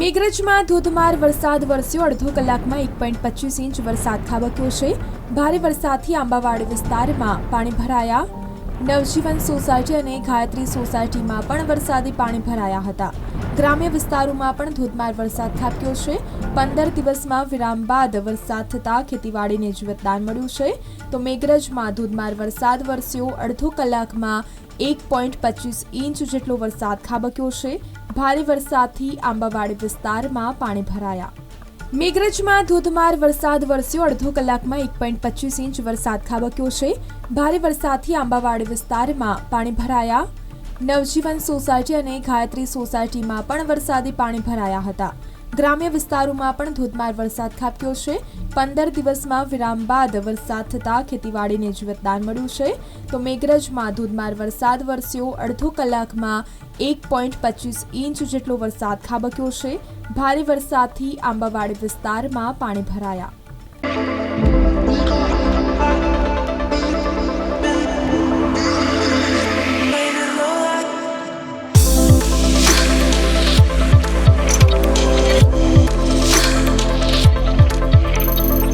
મેઘરજમાં ધોધમાર વરસાદ વરસ્યો. અડધો કલાકમાં એક પોઈન્ટ પચીસ ઇંચ વરસાદ ખાબક્યો છે. ભારે વરસાદથી આંબાવાડી વિસ્તારમાં પાણી ભરાયા. નવજીવન સોસાયટી અને ગાયત્રી સોસાયટીમાં પણ વરસાદી પાણી ભરાયા હતા. ગ્રામ્ય વિસ્તારોમાં પણ ધોધમાર વરસાદ ખાબક્યો છે. પંદર દિવસમાં વિરામ બાદ વરસાદ થતાં ખેતીવાડીને જીવતદાન મળ્યું છે. તો મેઘરજમાં ધોધમાર વરસાદ વરસ્યો. અડધો કલાકમાં એક પોઈન્ટ પચીસ ઇંચ જેટલો વરસાદ ખાબક્યો છે. ભારે વરસાદથી આંબાવાડી વિસ્તારમાં પાણી ભરાયા. મેઘરજમાં ધોધમાર વરસાદ વરસ્યો. અડધો કલાકમાં એક પોઈન્ટ પચીસ ઇંચ વરસાદ ખાબક્યો છે. ભારે વરસાદથી આંબાવાડી વિસ્તારમાં પાણી ભરાયા. નવજીવન સોસાયટી અને ગાયત્રી સોસાયટીમાં પણ વરસાદી પાણી ભરાયા હતા. ગ્રામ્ય વિસ્તારોમાં પણ ધોધમાર વરસાદ ખાબક્યો છે. પંદર દિવસમાં વિરામ બાદ વરસાદ થતાં ખેતીવાડીને જીવતદાન મળ્યું છે. તો મેઘરજમાં ધોધમાર વરસાદ વરસ્યો. અડધો કલાકમાં એક પોઈન્ટ પચીસ ઇંચ જેટલો વરસાદ ખાબક્યો છે. ભારે વરસાદથી આંબાવાડી વિસ્તારમાં પાણી ભરાયા.